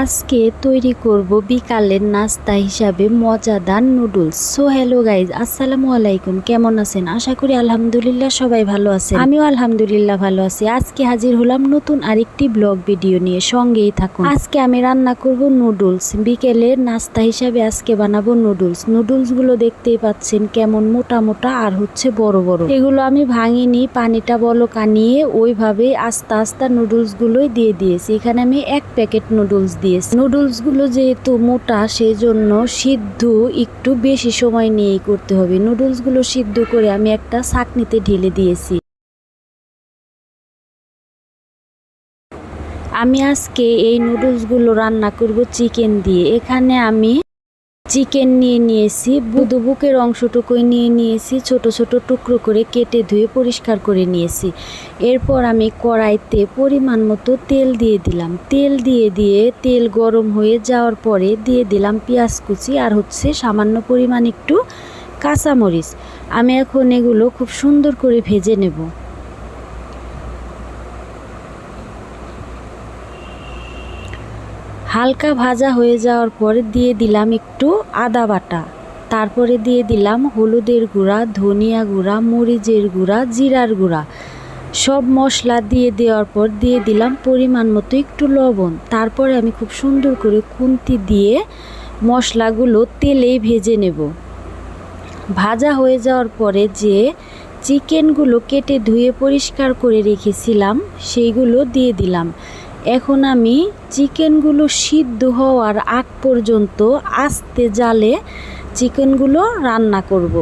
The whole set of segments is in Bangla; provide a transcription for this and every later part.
আজকে তৈরি করব বিকালের নাস্তা হিসাবে মজাদার নুডলস। সো হ্যালো গাইজ আসসালামু আলাইকুম। কেমন আছেন? আশা করি আলহামদুলিল্লাহ সবাই ভালো আছে আমিও আলহামদুলিল্লাহ ভালো আছি। আজকে হাজির হলাম নতুন আরেকটি ব্লগ ভিডিও নিয়ে। সঙ্গেই থাকুন। আজকে আমি রান্না করব নুডলস। বিকেলের নাস্তা হিসাবে আজকে বানাবো নুডলস। নুডলসগুলো দেখতেই পাচ্ছেন কেমন মোটা মোটা আর হচ্ছে বড় বড়। এগুলো আমি ভাঙিনি, পানিটা বলক আনিয়ে ওইভাবে আস্তে আস্তে নুডলস গুলোই দিয়ে দিয়েছি। এখানে আমি এক প্যাকেট নুডলস দিয়েছি। নুডলসগুলো যেহেতু মোটা সেই জন্য সিদ্ধ একটু বেশি সময় নিয়েই করতে হবে। নুডলসগুলো সিদ্ধ করে আমি একটা ছাকনিতে ঢেলে দিয়েছি। আমি আজকে এই নুডলসগুলো রান্না করব চিকেন দিয়ে। এখানে আমি চিকেন নিয়ে নিয়েছি বুধু বুকের অংশটুকুই নিয়ে নিয়েছি, ছোট ছোট টুকরো করে কেটে ধুয়ে পরিষ্কার করে নিয়েছি। এরপর আমি কড়াইতে পরিমাণ মতো তেল দিয়ে দিলাম। তেল দিয়ে দিয়ে তেল গরম হয়ে যাওয়ার পরে দিয়ে দিলাম পেঁয়াজ কুচি আর হচ্ছে সামান্য পরিমাণ একটু কাঁচামরিচ। আমি এখন এগুলো খুব সুন্দর করে ভেজে নেব। হালকা ভাজা হয়ে যাওয়ার পর দিয়ে দিলাম একটু আদা বাটা। তারপরে দিয়ে দিলাম হলুদের গুঁড়া, ধনিয়া গুঁড়া, মরিচের গুঁড়া, জিরার গুঁড়া। সব মশলা দিয়ে দেওয়ার পর দিয়ে দিলাম পরিমাণ মতো একটু লবণ। তারপরে আমি খুব সুন্দর করে খুন্তি দিয়ে মশলাগুলো তেলেই ভেজে নেব। ভাজা হয়ে যাওয়ার পরে যে চিকেনগুলো কেটে ধুয়ে পরিষ্কার করে রেখেছিলাম, সেইগুলো দিয়ে দিলাম। এখন আমি চিকেনগুলো সিদ্ধ হওয়ার আগ পর্যন্ত আস্তে জালে চিকেনগুলো রান্না করব।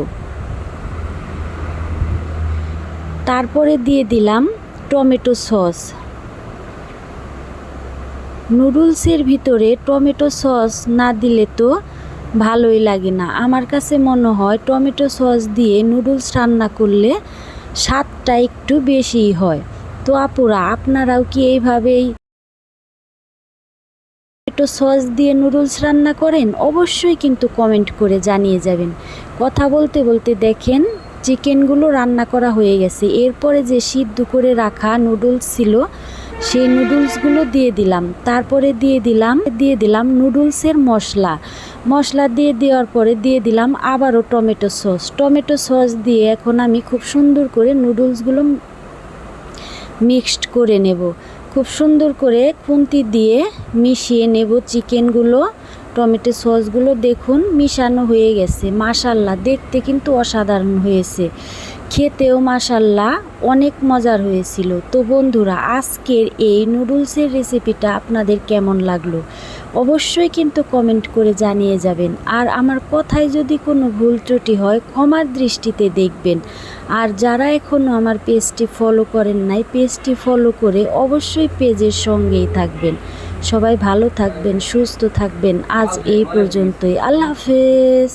তারপরে দিয়ে দিলাম টমেটো সস। নুডলসের ভিতরে টমেটো সস না দিলে তো ভালোই লাগে না। আমার কাছে মনে হয় টমেটো সস দিয়ে নুডলস রান্না করলে স্বাদটা একটু বেশিই হয়। তো আপুরা, আপনারাও কি এইভাবেই টমেটো সস দিয়ে নুডলস রান্না করেন, অবশ্যই কিন্তু কমেন্ট করে জানিয়ে যাবেন। কথা বলতে বলতে দেখেন, চিকেনগুলো রান্না করা হয়ে গেছে। এরপরে যে সিদ্ধ করে রাখা নুডলস ছিল, সেই নুডলসগুলো দিয়ে দিলাম। তারপরে দিয়ে দিলাম দিয়ে দিলাম নুডলসের মশলা। মশলা দিয়ে দেওয়ার পরে দিয়ে দিলাম আবারও টমেটো সস। টমেটো সস দিয়ে এখন আমি খুব সুন্দর করে নুডলসগুলো মিক্সড করে নেব। খুব সুন্দর করে খুন্তি দিয়ে মিশিয়ে নেব চিকেনগুলো। টমেটো সসগুলো দেখুন মিশানো হয়ে গেছে। মাশাল্লাহ, দেখতে কিন্তু অসাধারণ হয়েছে। খেতেও মাশাল্লাহ, অনেক মজার হয়েছিল। তো বন্ধুরা, আজকের এই নুডলসের রেসিপিটা আপনাদের কেমন লাগল? অবশ্যই কিন্তু কমেন্ট করে জানিয়ে যাবেন। আর আমার কথায় যদি কোনো ভুল ত্রুটি হয়, ক্ষমার দৃষ্টিতে দেখবেন। আর যারা এখনও আমার পেজটি ফলো করেন নাই, পেজটি ফলো করে অবশ্যই পেজের সঙ্গেই থাকবেন। সবাই ভালো থাকবেন সুস্থ থাকবেন। আজ এই পর্যন্তই। আল্লাহ হাফেজ।